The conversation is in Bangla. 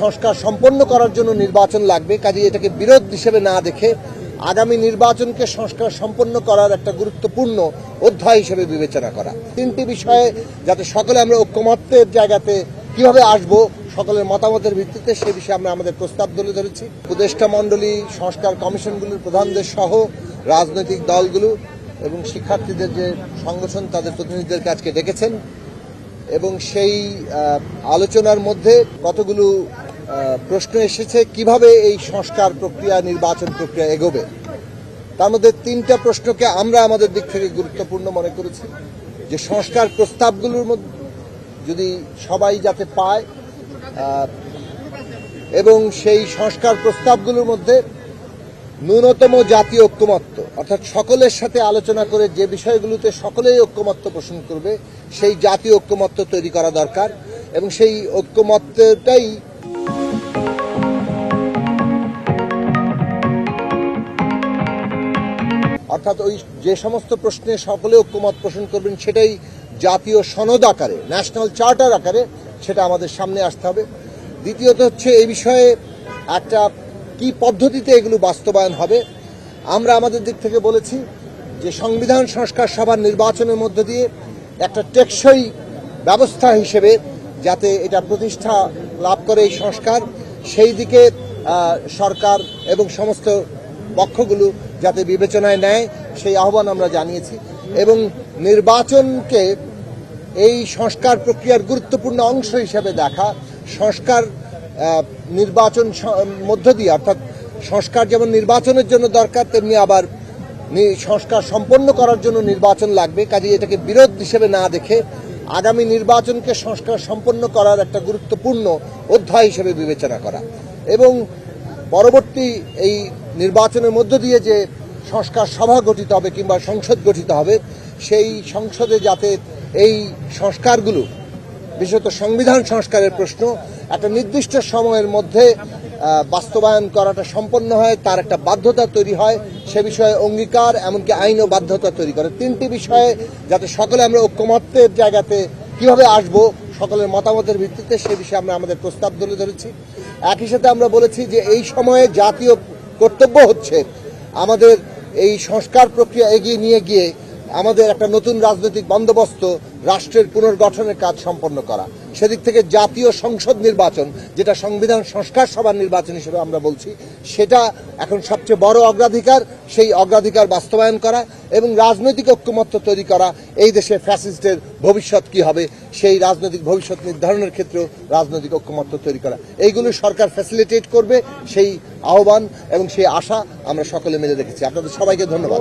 সংস্কার সম্পন্ন করার জন্য নির্বাচন লাগবে, কাজে এটাকে বিরোধ হিসেবে না দেখে আগামী নির্বাচনকে সংস্কার সম্পন্ন করার একটা গুরুত্বপূর্ণ অধ্যায় হিসেবে বিবেচনা করা। তিনটি বিষয়ে যাতে সকলে আমরা ঐক্যমত্যের জায়গাতে কীভাবে আসব, সকলের মতামতের ভিত্তিতে সে বিষয়ে আমরা আমাদের প্রস্তাব তুলে ধরেছি। উপদেষ্টা মণ্ডলী, সংস্কার কমিশনগুলোর প্রধানদের সহ রাজনৈতিক দলগুলো এবং শিক্ষার্থীদের যে সংগঠন, তাদের প্রতিনিধিদেরকে আজকে ডেকেছেন এবং সেই আলোচনার মধ্যে কতগুলো প্রশ্ন এসেছে, কীভাবে এই সংস্কার প্রক্রিয়া, নির্বাচন প্রক্রিয়া এগোবে? তার মধ্যে তিনটা প্রশ্নকে আমরা আমাদের দিক থেকে গুরুত্বপূর্ণ মনে করেছি। যে সংস্কার প্রস্তাবগুলোর মধ্যে যদি সবাই যাতে পায় এবং সেই সংস্কার প্রস্তাবগুলোর মধ্যে ন্যূনতম জাতীয় ঐক্যমত্য, অর্থাৎ সকলের সাথে আলোচনা করে যে বিষয়গুলোতে সকলেই ঐক্যমত্য পোষণ করবে, সেই জাতীয় ঐক্যমত্য তৈরি করা দরকার। এবং সেই ঐক্যমত্যটাই অর্থাৎ ওই যে সমস্ত প্রশ্নে সকলে ঐক্যমত পোষণ করবেন, সেটাই জাতীয় সনদ আকারে, ন্যাশনাল চার্টার আকারে সেটা আমাদের সামনে আসতে হবে। দ্বিতীয়ত হচ্ছে এই বিষয়ে একটা কি পদ্ধতিতে এগুলো বাস্তবায়ন হবে। আমরা আমাদের দিক থেকে বলেছি যে সংবিধান সংস্কার সভার নির্বাচনের মধ্য দিয়ে একটা টেকসই ব্যবস্থা হিসেবে যাতে এটা প্রতিষ্ঠা লাভ করে এই সংস্কার, সেই দিকে সরকার এবং সমস্ত পক্ষগুলো যাতে বিবেচনায় নেয়, সেই আহ্বান আমরা জানিয়েছি। এবং নির্বাচনকে এই সংস্কার প্রক্রিয়ার গুরুত্বপূর্ণ অংশ হিসেবে দেখা, সংস্কার নির্বাচন মধ্য দিয়ে, অর্থাৎ সংস্কার যেমন নির্বাচনের জন্য দরকার, তেমনি আবার সংস্কার সম্পন্ন করার জন্য নির্বাচন লাগবে। কাজে এটাকে বিরোধ হিসেবে না দেখে আগামী নির্বাচনকে সংস্কার সম্পন্ন করার একটা গুরুত্বপূর্ণ অধ্যায় হিসেবে বিবেচনা করা। এবং পরবর্তী এই নির্বাচনের মধ্য দিয়ে যে সংস্কার সভা গঠিত হবে কিংবা সংসদ গঠিত হবে, সেই সংসদে যাতে এই সংস্কারগুলো, বিশেষত সংবিধান সংস্কারের প্রশ্ন, একটা নির্দিষ্ট সময়ের মধ্যে বাস্তবায়ন করাটা সম্পন্ন হয়, তার একটা বাধ্যতা তৈরি হয়, সে বিষয়ে অঙ্গীকার, এমনকি আইন ও বাধ্যতা তৈরি করে। তিনটি বিষয়ে যাতে সকলে আমরা ঐক্যমত্যের জায়গাতে কীভাবে আসব, সকলের মতামতের ভিত্তিতে, সে বিষয়ে আমরা আমাদের প্রস্তাব তুলে ধরেছি। একই সাথে আমরা বলেছি যে এই সময়ে জাতীয় কর্তব্য হচ্ছে আমাদের এই সংস্কার প্রক্রিয়া এগিয়ে নিয়ে গিয়ে আমাদের একটা নতুন রাজনৈতিক বন্দোবস্ত রাষ্ট্রের পুনর্গঠনের কাজ সম্পন্ন করা। সেদিক থেকে জাতীয় সংসদ নির্বাচন, যেটা সংবিধান সংস্কার সভার নির্বাচন হিসেবে আমরা বলছি, সেটা এখন সবচেয়ে বড় অগ্রাধিকার, সেই অগ্রাধিকার বাস্তবায়ন করা এবং রাজনৈতিক ঐক্যমত্য তৈরি করা। এই দেশে ফ্যাসিস্টের ভবিষ্যৎ কি হবে, সেই রাজনৈতিক ভবিষ্যৎ নির্ধারণের ক্ষেত্রেও রাজনৈতিক ঐক্যমত্য তৈরি করা। এইগুলো সরকার ফ্যাসিলিটেট করবে, সেই আহ্বান এবং সেই আশা আমরা সকলে মিলে রেখেছি। আপনাদের সবাইকে ধন্যবাদ।